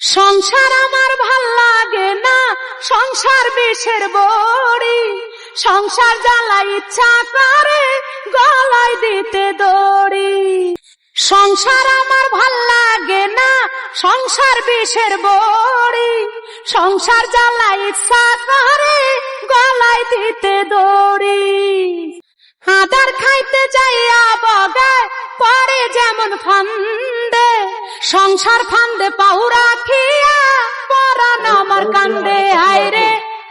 সংসার আমার ভালো লাগে না, সংসার বিষের বড়ি। সংসার জ্বালা ইচ্ছা করে, গলায় দিতে দড়ি। সংসার আমার ভালো লাগে না, সংসার বিষের বড়ি। সংসার জ্বালা ইচ্ছা করে, গলায় দিতে দড়ি। পরে যেমন ফান্দে সংসার ফান্দে পাউরা খিয়া পরান আমার কান্দে আইরে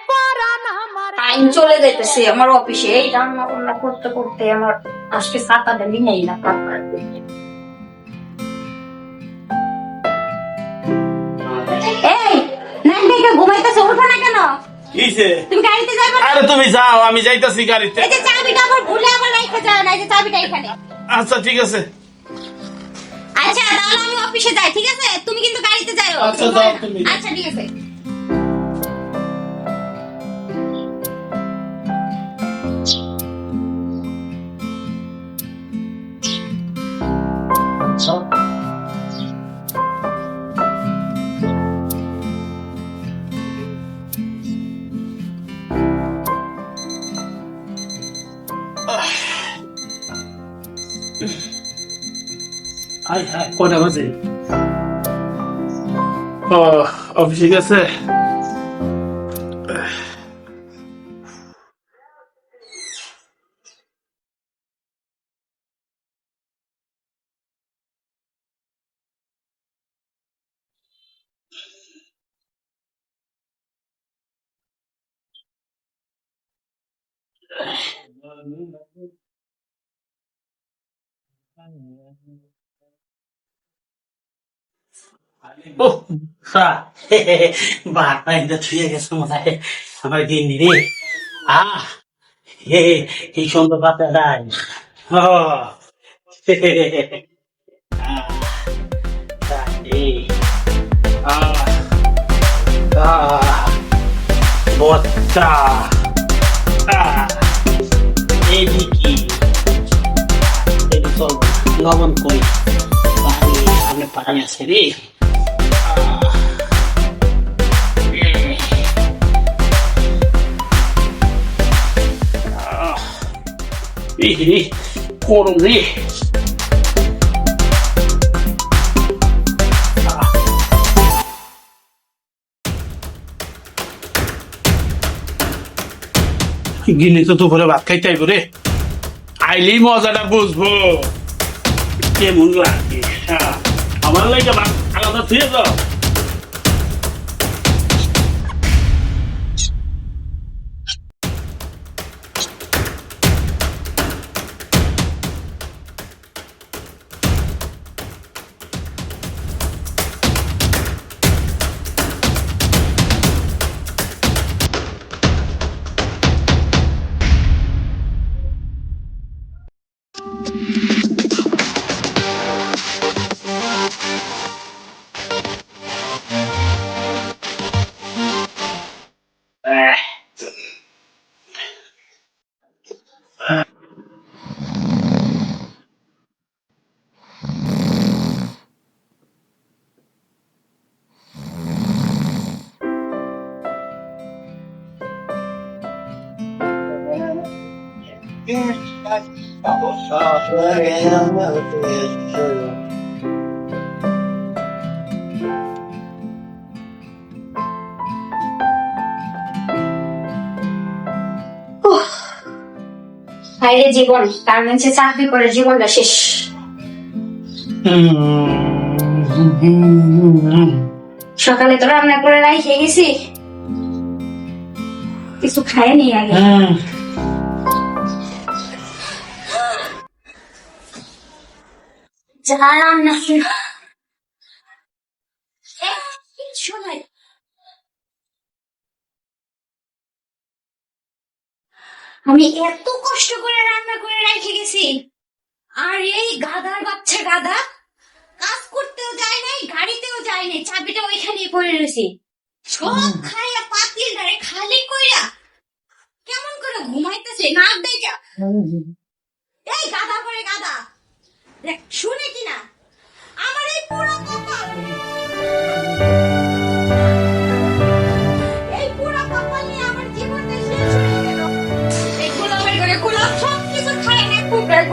পরান আমার টাইম চলে যাইতেছে আমার অফিসে এই রান্না বান্না করতে করতে আমার আজকে নেই না এই নাইন থেকে ঘুমাইতেছে উঠো না কেন? কিসে তুমি গাড়িতে যাবে আরে তুমি যাও আমি যাইতাছি গাড়িতে। এই যে আবার ভুলে আবার রাখতে যাও না এই যে চাবিটা এখানে। আচ্ছা ঠিক আছে। আচ্ছা তাহলে আমি অফিসে যাই ঠিক আছে? তুমি কিন্তু গাড়িতে যাও আচ্ছা, যাও তুমি। আচ্ছা ঠিক আছে। হাই হাই কটা বাজে ও অফিসে গেছে ও সা বাট পাইতে ছুঁয়ে গেছে মনে হয়। আমার আহ হে এই সুন্দর পাতা দাই ও হে, হে, হে, হে। আহ, তাই রে। আহ, আহ, বচ্চা। আহ, এদিকে এদিকে লবণ কই পানি সামনে পানি আছে রে। এই গরম রে গিনি তো দুপুরে ভাত খাইতে আইব রে। আইলেই মজাটা বুঝব। কেমন লাগে হ্যাঁ। আমার লাগে ভাত আলাদা থুয়ে দাও। বাইরে জীবন গার্মেন্টসে চাকরি করে জীবনটা শেষ। সকালে তো রান্না করে রাখে গেছি। কিছু খায়নি আগে। ছিল। এ, কিচ্ছু নাই। আমি এত কষ্ট করে রান্না করে রেখে গেছি আর এই গাধার বাচ্চা গাধা কাজ করতেও যায় নাই গাড়িতেও যায় নাই চাবিটা ওইখানেই পড়ে রয়েছে সব খাইয়া পাতিল ধরে খালি কইরা কেমন করে ঘুমাইতেছে নাক দেখা এই গাধা করে গাধা দেখ শুনে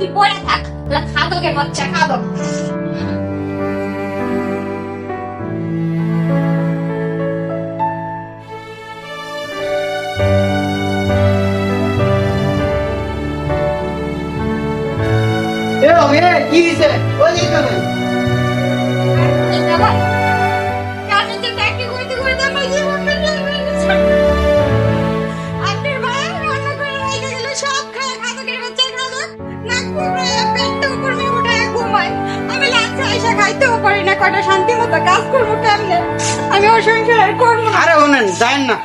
তুই পড়ে থাক। তোরা বাচ্চা খাদক বাচ্চা রে, কি দিছে ওই দিকে আর করব না। আরে শোনেন যায়েন না।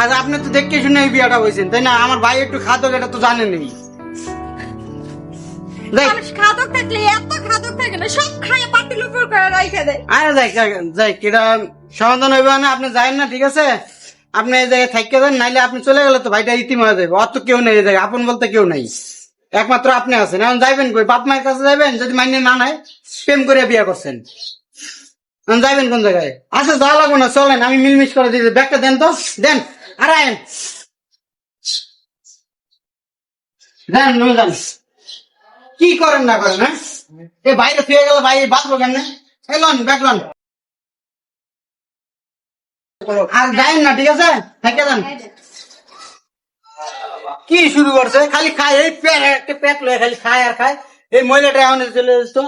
আজ আপনি তো দেখে শুনে এই বিয়াটা হয়েছেন তাই না? আমার ভাই একটু খাদ্য এটা তো জানেনই। দেখ। মানুষ খাদক থাকলে এত খাদক থাকে না সব খায় পাতিল উপর করে রাইখে দেয়। আরে যাই সমাধান হইবে না আপনি যায়েন না ঠিক আছে? আপনি এই জায়গায় থাকতে দেন নাইলে আপনি চলে গেলে তো ভাইটা যাবে অত কেউ নেই এই জায়গায় আপন বলতে কেউ নাই। একমাত্র আপনি আছেন। এখন যাইবেন কই? বাপ মায়ের কাছে যাবেন যদি মাইনে না নাই প্রেম করে বিয়ে করছেন। যাইবেন কোন জায়গায়? আচ্ছা যা লাগবো না, চলেন, আমি মিলমিশ করে দিই। ব্যাগটা দেন তো, দেন, আর আয়েন দেন যান। কি করেন না করেন হ্যাঁ? এ বাইরে ফিরে গেলে বাইরে বাঁচবো কেন এলন ব্যাগ লন। আর যাইন না, ঠিক আছে? থেকে যান কি শুরু করছে? খালি খায়, এই পেট, একটা লয়ে খালি খায় আর খায়। এই মহিলাটা এখন চলে এসছো